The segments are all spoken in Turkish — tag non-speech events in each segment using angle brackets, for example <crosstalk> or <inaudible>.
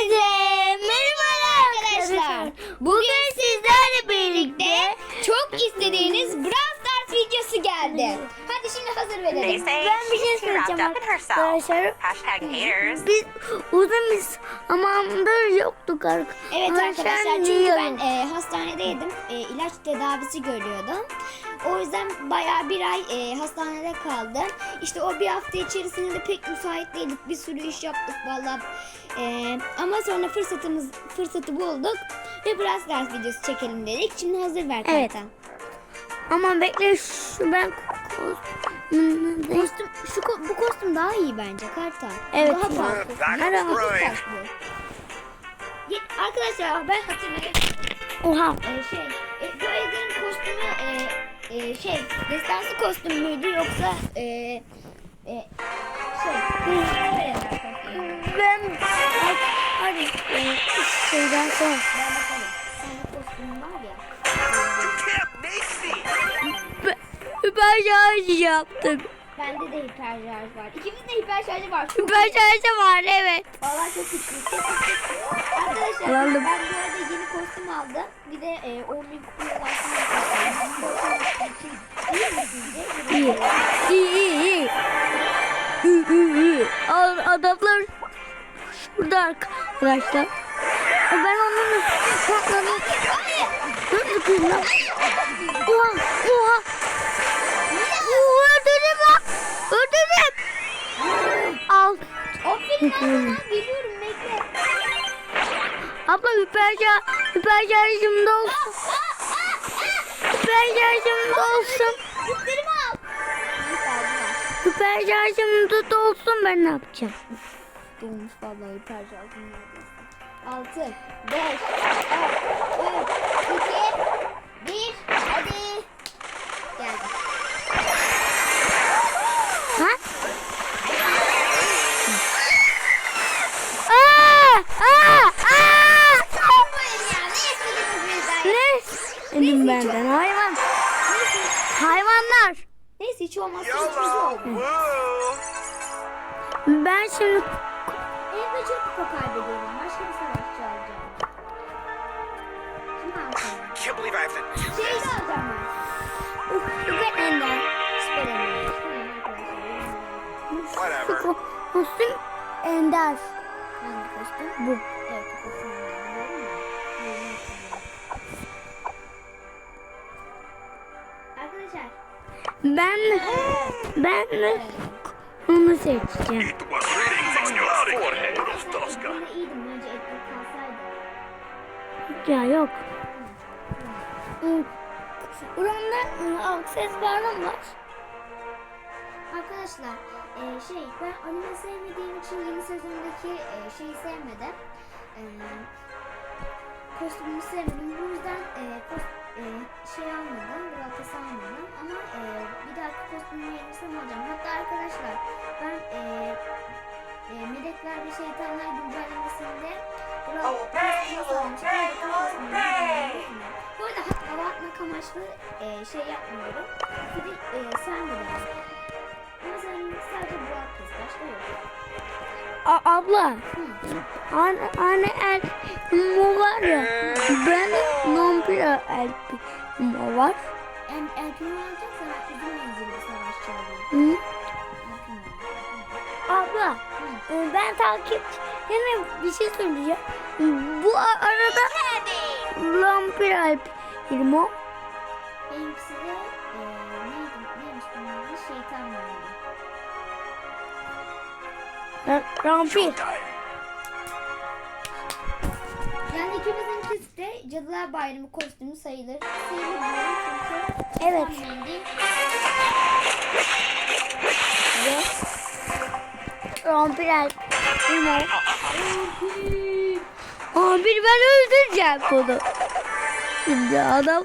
Hepinize merhaba arkadaşlar. Bugün sizlerle birlikte çok istediğiniz <laughs> Brawl Videosu geldi. Hadi şimdi hazır verelim. Ben bir şey söyleyeceğim arkadaşlar. Biz uzun bir zamandır yoktuk arkadaşlar. Evet arkadaşlar çünkü ben e, hastanedeydim. E, ilaç tedavisi görüyordum. O yüzden bayağı bir ay e, hastanede kaldım. İşte o bir hafta içerisinde de pek müsait değildik. Bir sürü iş yaptık valla. E, ama sonra fırsatımız fırsatı bulduk. Ve Brawl Stars videosu çekelim dedik. Şimdi hazır ver Evet. Kartan. Ama bekle şu ben kostüm. Şu ko- bu kostüm daha iyi bence Kartal. Evet. Daha farklı. Farklı. Ye- Arkadaşlar ben hatırladım. Oha. Ee, şey, e, bu Edgar'ın kostümü e, e, şey, destansı kostüm müydü yoksa e, e, şey, Ben hadi e, şeyden sonra. Ben şarj yaptım. Bende de hiper şarj var. İkimizde hiper şarjı var. Çok Ben şarjı var evet. Vallahi çok güçlü. Çok güçlü. Arkadaşlar Aldım. ben bu arada yeni kostüm aldım. Bir de e, 10 bin kupaya ulaştım. İyi. İyi iyi iyi. İyi iyi iyi. Al, adamlar şurada arkadaşlar. Ben onları sıkayım lan? Oha oha. Öldürdüm. Al. Aferin lan sana geliyorum bekle. Abla hiper şarj, hiper şarjım dolsun. Hiper şarjım dolsun. Yüklerimi al. Neyse aldılar. Hiper şarjım da dolsun ben ne yapacağım? Dolmuş vallahi hiper şarjım neredeyse. 6, 5, 4, 3, Elim benden hayvan. Neyse. Hayvanlar. Neyse hiç olmazsa hiçbir şey. Woo. Ben şimdi Evde çok kupa kaybediyorum. Başka bir savaşçı alacağım. Kim alacağım? Can't believe I have to Şey alacağım ben. Uf, Süper Ender. Süper Ender. Tamam arkadaşlar. Whatever. Ko- Kostüm Ender. Hangi kostüm? Bu. Evet, bu kostüm. Ben ben onu seçeceğim. Ya yok. Buramda aksesuarım var. Arkadaşlar e, şey ben anime sevmediğim için yeni sezondaki e, şeyi sevmedim. E, kostümünü sevmedim. Bu yüzden e, kos- e, şey almadım. Gratis almadım. Ama e, bir dahaki kostümü yenisini alacağım. Hatta arkadaşlar ben e, e, Melekler ve Şeytanlar güncellemesinde Brawl kostümü almıştım. Bu arada hava atmak amaçlı e, şey yapmıyorum. Bir de e, sen de. Ama sen sadece kız başka yok. A- abla. Anne, anne el mo var ya. Ben vampir el mo var. Em, Elpin'i alacaksan menzilli bir savaşçı alayım. Hı? Abla. e, Ben takip yani bir şey söyleyeceğim. Bu arada vampir el mo. Benimkisi de Round 1. Yani ikimizinkisi de Cadılar Bayramı kostümü sayılır. Evet. Ve round 1 Ömer. Ben öldüreceğim bunu. Şimdi adam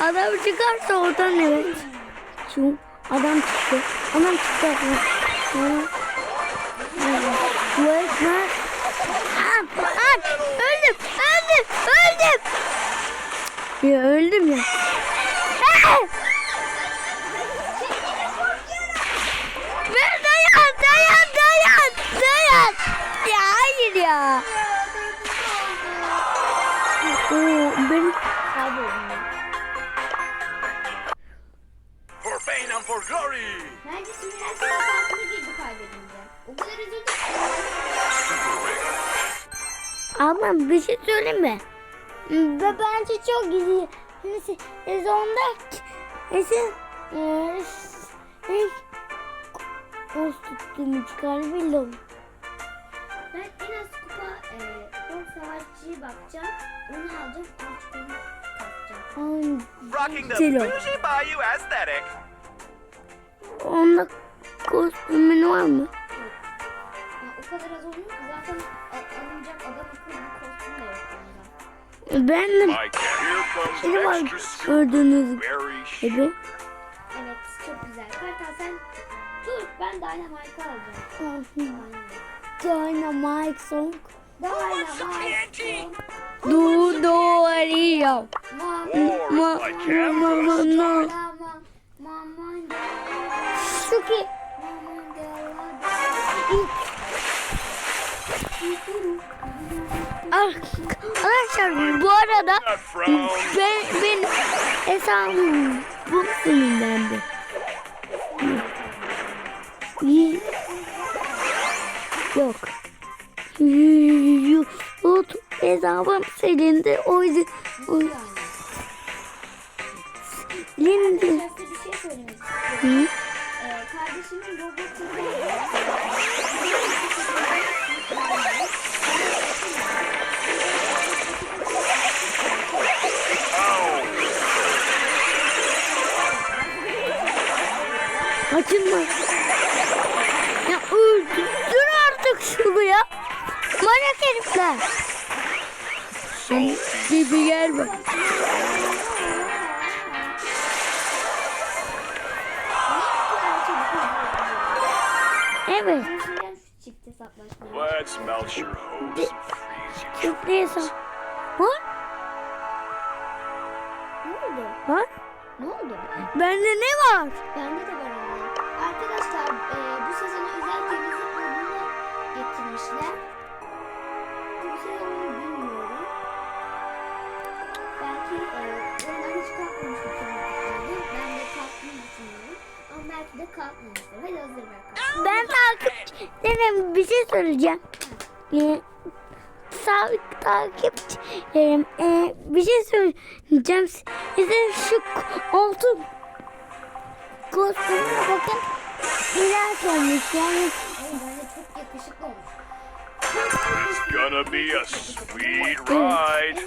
adam çıkarsa oradan evet. Şu adam çıktı. Adam çıktı. Adam. Öldüm. Ya öldüm ya. Ben dayan dayan dayan dayan. Ya hayır ya. Oo, ben kayboldum. For pain and for glory. Bence sinyal girdi kaybedince. O kadar üzüldüm. Ablam bir şey söyleyeyim mi? Ve bence çok güzel. Sezonda ilk Post tuttuğumu çıkar bildim. Ben en az kupa e, o savaşçıyı bakacağım. Onu alacağım. Artık onu kapacağım. Rocking the bougie bayou aesthetic. Onda kostümün var mı? Ya, o kadar az oynuyor ki zaten bunda. Ben de I can. Here comes biri var gördüğünüz gibi. Evet çok güzel. Kartal sen tut ben Dynamite'ı alacağım. Dynamite song. Dynamite. Du do arıyor. Mama. Ma Like ma ma ma cameras. ma. Mama. Suki. Arkadaşlar bu arada ben ben hesabım bu sinirlendi. Yok. YouTube hesabım silindi. O yüzden o silindi. Bir şey. Hı? Ee, kardeşimin robotu Açılma. Ya öldürdün artık şunu ya. Manyak herifler. Sen gibi gelme. Evet. Şimdiden şu çift hesaplaşmayı. Let's melt your hose. Çok neyse. Ha? Ne oldu? Ha? Ne oldu? Bende ne var? Bende de var. Arkadaşlar e, bu sezona özel temizlik modunu getirmişler. Bu sezonu bilmiyorum. Belki e, ondan hiç kalkmamıştır. Ben de kalktığını düşünüyorum. Ama belki de kalkmamıştır. Hadi hazır ver kalk. Ben takipçilerim bir şey söyleyeceğim. Ee, sabit takipçilerim ee, bir şey söyleyeceğim. Size şu altın kostümüne bakın. It's gonna be a sweet ride.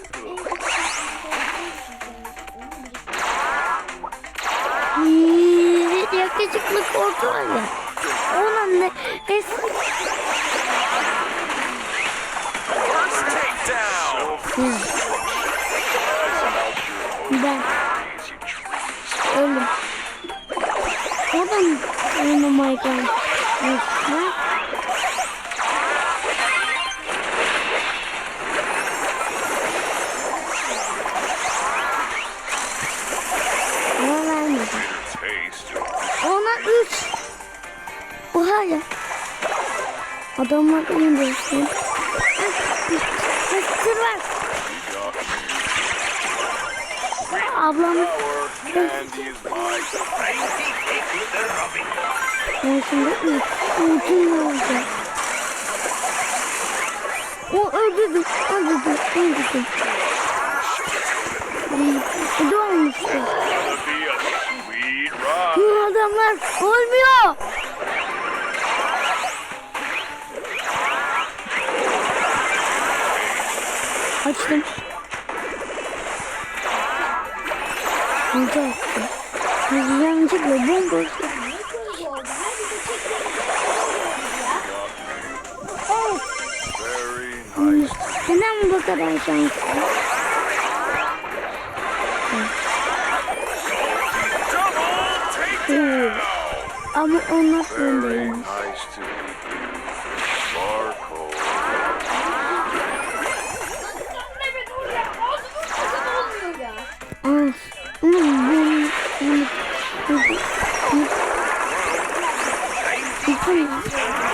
O öldürdüm. Öldürdüm. Öldürdüm. Bu da olmuştu. Bu adamlar olmuyor. Açtım. Önce açtım. Yanlışlıkla bomboş. Bu kadar şanslı? Takedown. Ama onlar Very öndeymiş. meet you.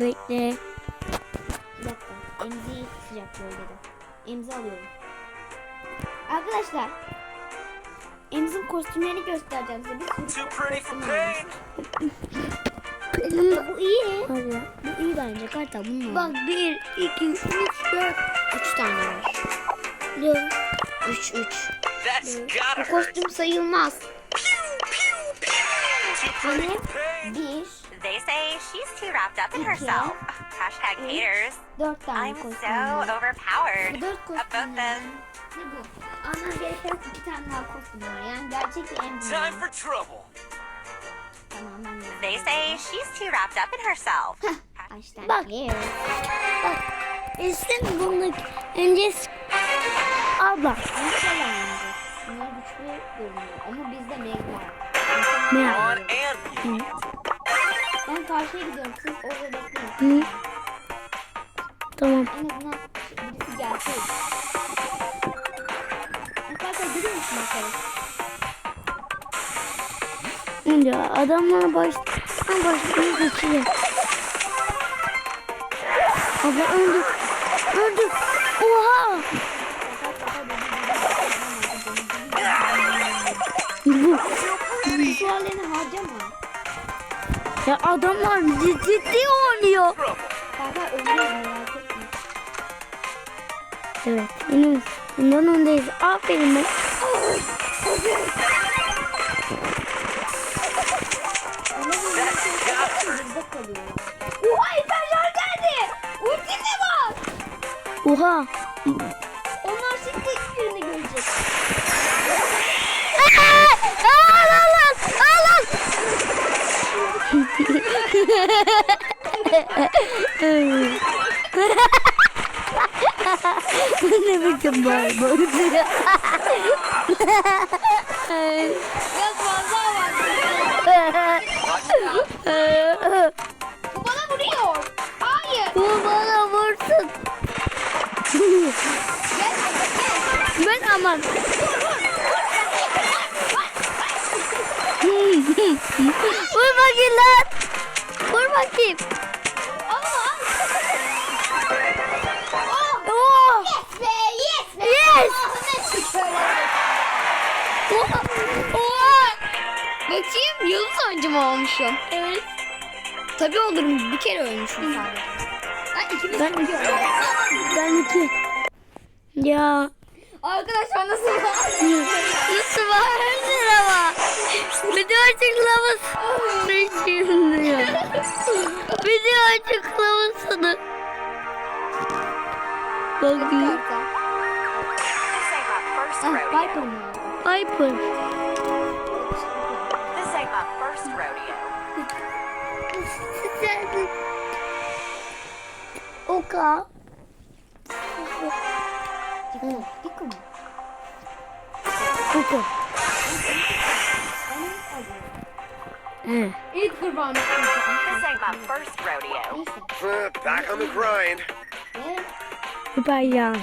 Bekle. Bir dakika emzi sıcak bölgede. Emzi alıyorum. Arkadaşlar Emz'in kostümlerini göstereceğim size. Bir sürü Bu iyi. Hadi. Bu iyi bence Kartal bunun Bak 1, 2, 3, 4, 3 tane var. 4. 3 3. That's gotta Bu kostüm sayılmaz. Too pretty Hani for pain. 1 They say she's too wrapped up in herself. Hashtag haters. 4 tane I'm kostüm so var. overpowered. Bu 4 About kostüm var. them. Ne bu? Anlam gereken 2 tane daha kostüm var. Yani gerçek bir Emz. Time for trouble. Tamam ben de. They say she's too wrapped up in herself. Hashtag Bak. haters. Bak. İşte bunu önce abla. Nasıl yalanlayacak? Bunlar güçlü görünüyor. Ama bizde meg var. Ne? Mute. Ben karşıya gidiyorum. Siz orada bekleyin. Hı. Tamam. En azından birisi gelseydi. Arkadaşlar görüyor musun bakalım? Önce adamlar baş... Ha başlıyor geçiyor. Abla öldük. Öldük. Oha. Bu. Suallerini harcama. Ya adamlar ciddi ciddi oynuyor. Merak etme. Evet. Yunus. Bundan öndeyiz. Aferin be. Ama bu bizde kalıyor. Oha İtalyan geldi. Ulti mi var? Oha. Onlar şimdi hiçbirini görecek. Al. Ne biçim bağırma. Biraz fazla var. Bu bana vuruyor. Hayır. Bu bana vursun. Gel gel. Ben aman. Vur bakayım lan. Bakayım. Oh. Yes be yes be. Yes. Oha. Oha. Bakayım yıldız oyuncu mu olmuşum? Evet. Tabii olurum. Bir kere ölmüşüm sadece. Ben ikimiz Ben, iki. Ya. Arkadaşlar nasıl var? Nasıl bağırdın ama? Video açıklamasını şimdi ya. Video açıklamasını. Ain't my first Ah, mı? Rodeo. Oka. Diko mu? Oka. He. İlk kurbanı. This ain't my first rodeo. Neyse. Back on the grind. Süper yağış.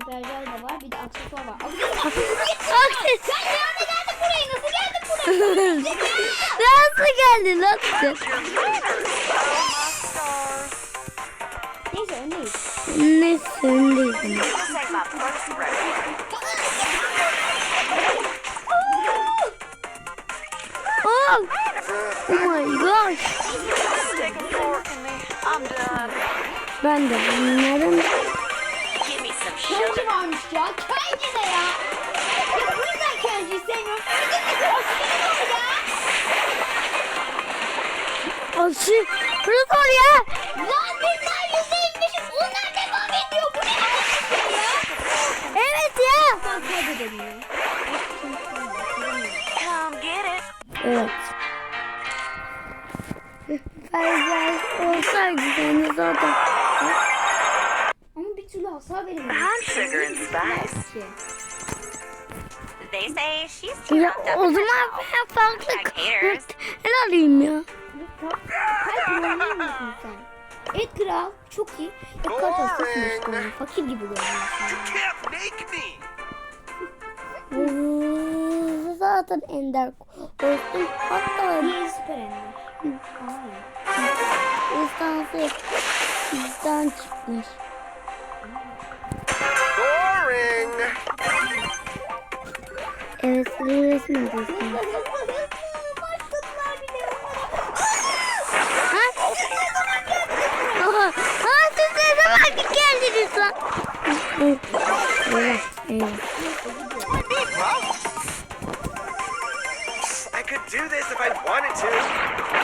Süpergel de var. Bir de aksesuar var. Akses. Sen ne anda geldin buraya? Nasıl geldin buraya? <laughs> Nasıl geldin sen? Neyse öndeyiz. Ne söndeydin? Oh my gosh. Ben de bunların. Kenji varmış ya. Kenji ne ya? Ya bu yüzden Kenji'yi sevmiyorum. De bir kostümü var ya. Fazla olsaydı seni zaten. Ama bir türlü hasar veremedim. I'm sugar and spice. They say she's too Ya o zaman ben farklı el alayım ya. Kalp kullanıyor musun sen? Evet kral çok iyi. Ya kart hastasın işte onu. Fakir gibi. Ee, Zaten ender kostüm. Hatta Niye süper ender? Hayır. instansı bizden çıkmış. Boring. Evet dostum. Başladılar bile. Ha? Siz ne zaman geldiniz. I could do this if I wanted to.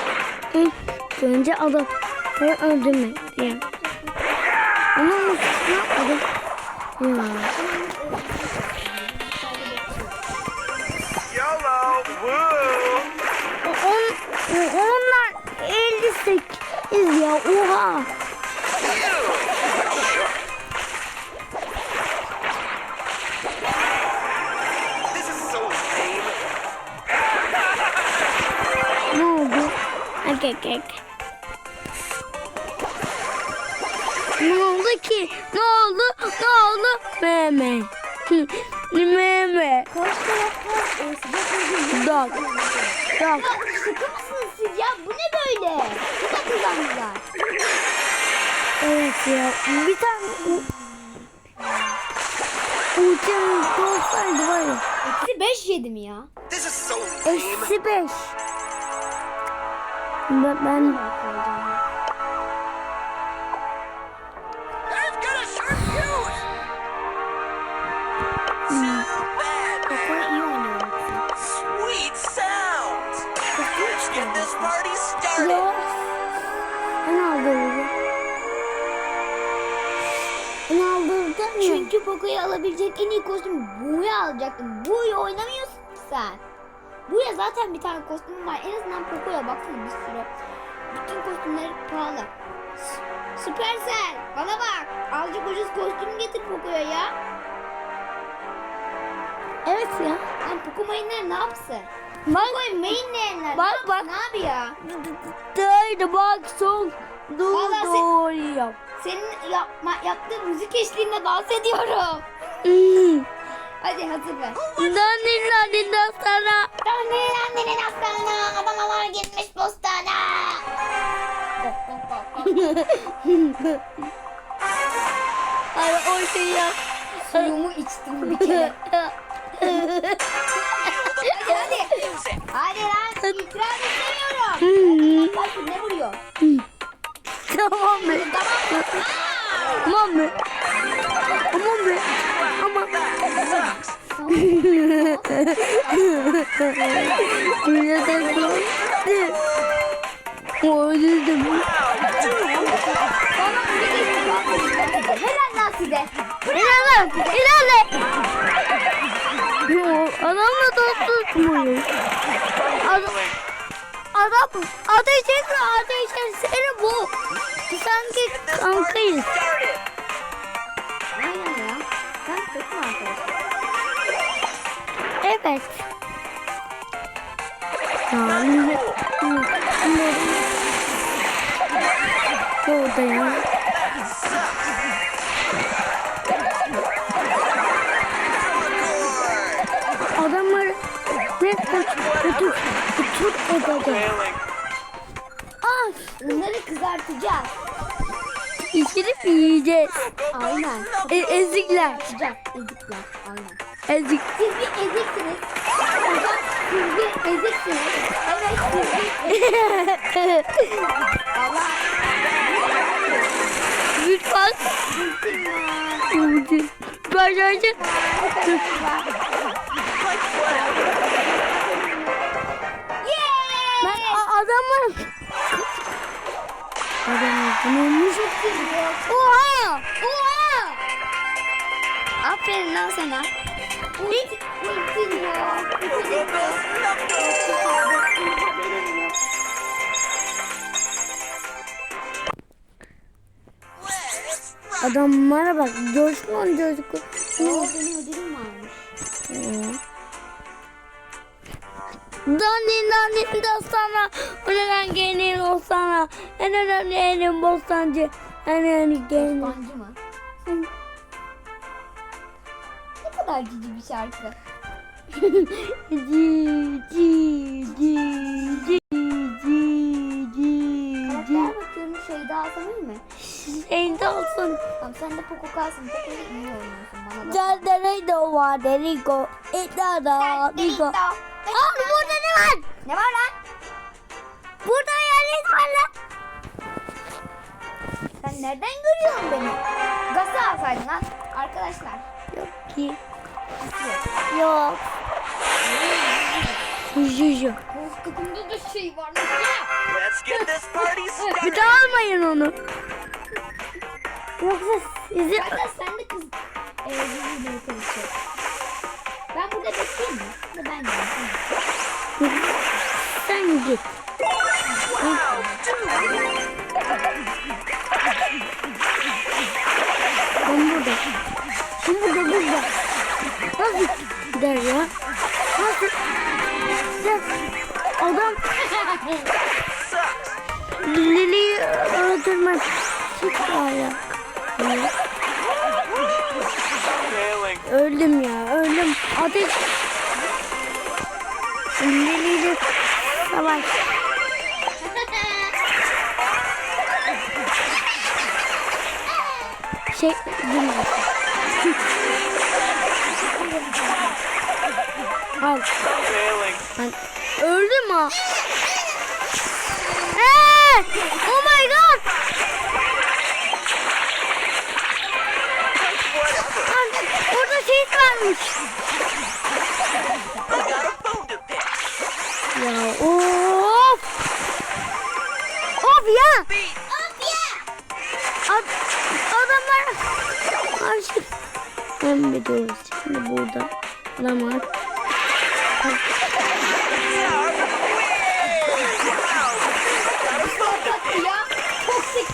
Önce adam ben öldürme diye. Ama ne yapmadım? Ya. On, onlar 58 ya oha. This is so lame. Ne oldu? Ak ak ak. Ne oldu? Ne oldu? Meme. Meme. Karşı tarafta e, sıcak olduğu Dog. Dog. Şaka mısınız siz ya? Bu ne böyle? Bu da kazandılar. Evet ya. Bir tane uçan olsaydı var ya. Eksi 5 yedim ya. Eksi beş. Ben, ben ya. started. Ben aldırdım. Ben aldırdım. Çünkü Poco'yu alabilecek en iyi kostüm Bu'yu alacaktım. Bu'yu oynamıyorsun ki sen. Bu'ya zaten bir tane kostüm var. En azından Poco'ya baksana bir sürü. Bütün kostümleri pahalı. Süpersel bana bak. Azıcık ucuz kostüm getir Poco'ya ya. Evet ya. Lan Poco ne yapsın? Bak Poco mainleyenler Bak, ne bak. yapsın abi ya? Daydı bak son. Dur Vallahi sen- doğru yap. Senin yapma, yaptığın müzik eşliğinde dans ediyorum. Hadi hazır ver. Nanin nanin sana. Annenin annenin aslanına adamalar gitmiş postana. Ay o şey yap. Suyumu içtim bir kere. <laughs> hadi hadi. Lan itiraz istemiyorum. Bak ne vuruyor? Tamam be. Tamam be. Tamam be. Ama. Yine de gitti. Öldürdüm. Bana bir de Helal lan size. İlerle. Yo, adamla dost tutmuyor. Adam, adam ateş etme ateş etsene bu. Sanki kankayız. Aynen ya. Sen takım arkadaşlar. Evet. Orada ya. Kötü kötü. Failing. Ah, Bunları kızartacağız. içirip yiyeceğiz. Aynen. E, ezikler. Sıcak ezikler. Aynen. Ezik. Siz bir eziksiniz. Hocam siz bir eziksiniz. Evet siz bir Allah. Lütfen. Başarıcı. Ben a- adamı Adam bulunmuş. Oha! Oha! Aferin lan sana. Ulti, ulti diyor. Ulti diyor. Adamlara bak. Coşkun coşkun. Oo benim ödülüm varmış. Dandin dandin dostana. Ulan gelin olsana. En önemli elim bostancı. En önemli gelin. Bancı mı? ne kadar cici bir şarkı. Ci ci ci bakıyorum şey daha sanır mı? Sen de olsun. Tamam sen de Poco kalsın. Poco'yu iyi oynuyorsun bana da. Cadere de var Rico. İdda da Rico. Aa burada ne var? Ne var lan? Burada hayalet var lan. Sen nereden görüyorsun beni? Gazı alsaydın lan. Arkadaşlar. Yok ki. Asıyor. Yok. Juju. Koltuğumda da şey var. Nasıl ya? Let's get this party Bir daha almayın onu. Yoksa sizi... Zaten sen de kız e, yüzüyle karışıyor. Ben burada bekleyeyim mi? Ya ben de. Sen git. Ben burada. Ben burada burada. Nasıl gider ya? Nasıl? Adam <laughs> Lili'yi öldürmez. Hiç ayak. Öldüm ya öldüm. Ateş. Lili'yle savaş. Şey bilmiyorum. Al. Ben öldüm ha. Hey! Oh my god! Lan, şey varmış. I got a bone to pick. Ya of! Of ya! Ad adamlar karşı. Ben biliyoruz şimdi burada. Adam var. ya. Toksik çocuk. Toksik çocuk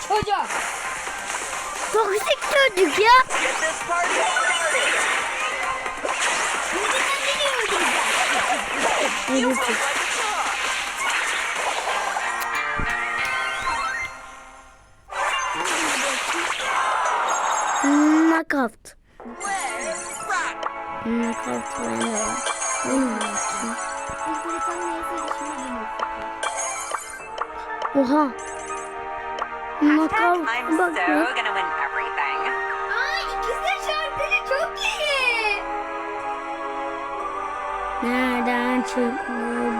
ya. Get this party started. Ne diyorsun? Like a dog. Knockout. Knockout ben de I'm bak so win everything. Aa ikisi de şarkılı çok iyi. Nereden çıktı bu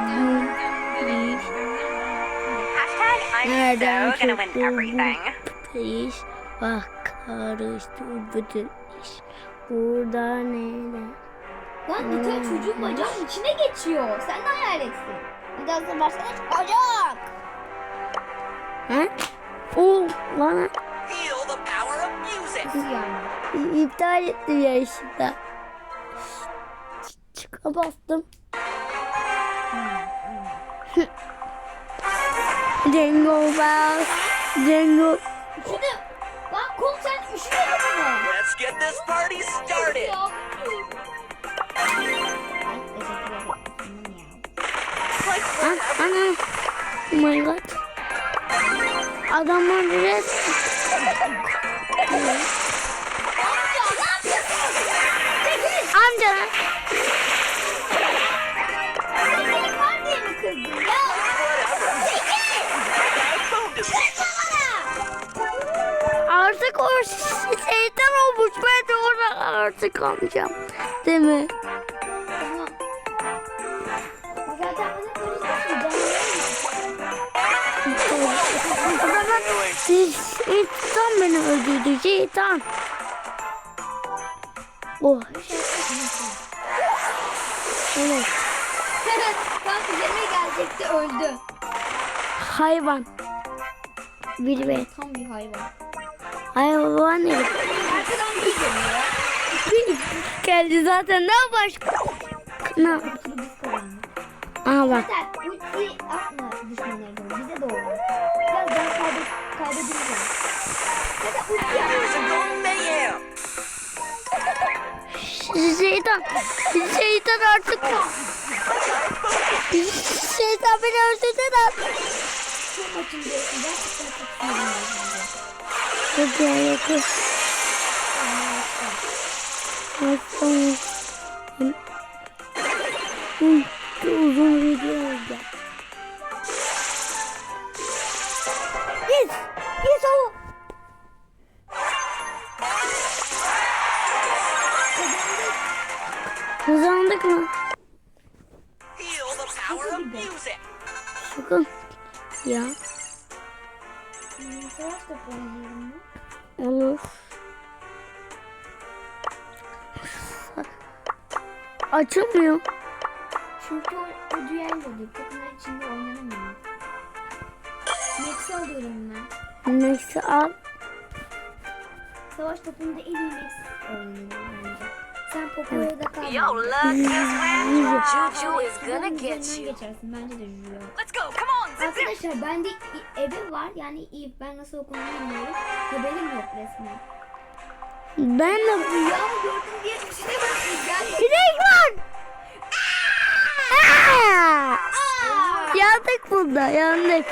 Nereden çıktı bu iş? Bak karıştı bütün iş. Burada neler? Lan bir tane çocuk bacağın içine geçiyor. Sen de hayal etsin. Hadi hazır başla. Çocuk. Ha? O bana iptal etti yarışta. Çıka bastım. Jingle bells, jingle. Üşüdüm. Lan kol sen üşümedin mi? Let's get this party started. Ah, ana. Oh my god. Bone to pick. Artık o şeytan olmuş. Ben de orada artık amcam. Değil mi? Siz şeytan beni öldürdü. Şeytan. Oh. Evet. Kan üzerime gelecekti öldü. Hayvan. Biri be. Tam bir hayvan. Hayvan herif. Arkadan bir geliyor. Bir geldi zaten. Ne baş? Ne? Aha bak. Zaten ultiyi atma bell. Şeytan. Şeytan artık. Şeytan beni öldürdü lan. Şu maçın diyorsun. Gerçekten çok sinirliyim. Hadi ya yakın. Çok uzun video Savaş topunda en iyi. Sen Poco'ya da kal. Your luck is with Juju is gonna get you. geçersin. Bence de Juju. Let's go. Come on. Zip zip. Arkadaşlar bende i- evi var. Yani Eve. Ben nasıl okunuyor bilmiyorum. Haberim yok resmen. Ben de Rüya mı gördüm diye düşünemezsin. Gel. Direk var. Yandık bunda yandık.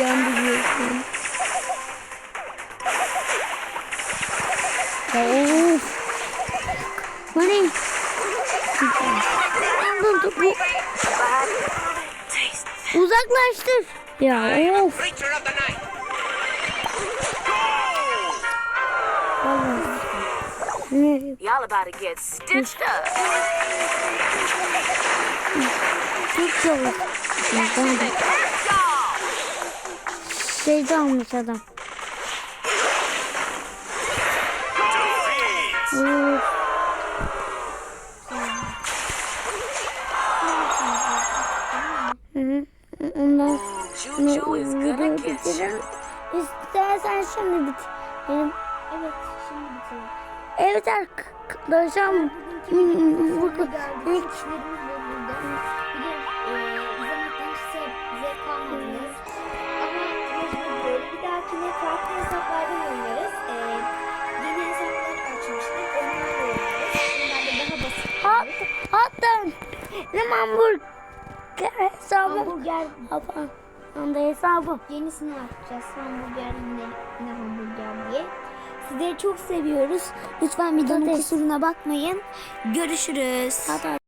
Yandık diyorsun. Of. Bu ne? Dur, dur, bu- Uzaklaştır. Ya of. Y'all about to get stitched up. Çok de şeyde almış adam. Bitirelim. İstersen şimdi bitirelim. Evet. Şimdi bitirelim. Evet arkadaşlar. Geldik. İşlerimiz de burada. Bir de e, farklı hesaplardan oynarız. E, yeni hesaplar açmıştık. Onlarla oynarız. Bunlar da daha basit. Hat, hatta benim hamburger hesabım. Hamburger Hatta anda hesabım. yenisini açacağız. Hamburger yine, yine hamburger diye. Sizleri çok seviyoruz. Lütfen videonun kusuruna bakmayın. Görüşürüz. Hatta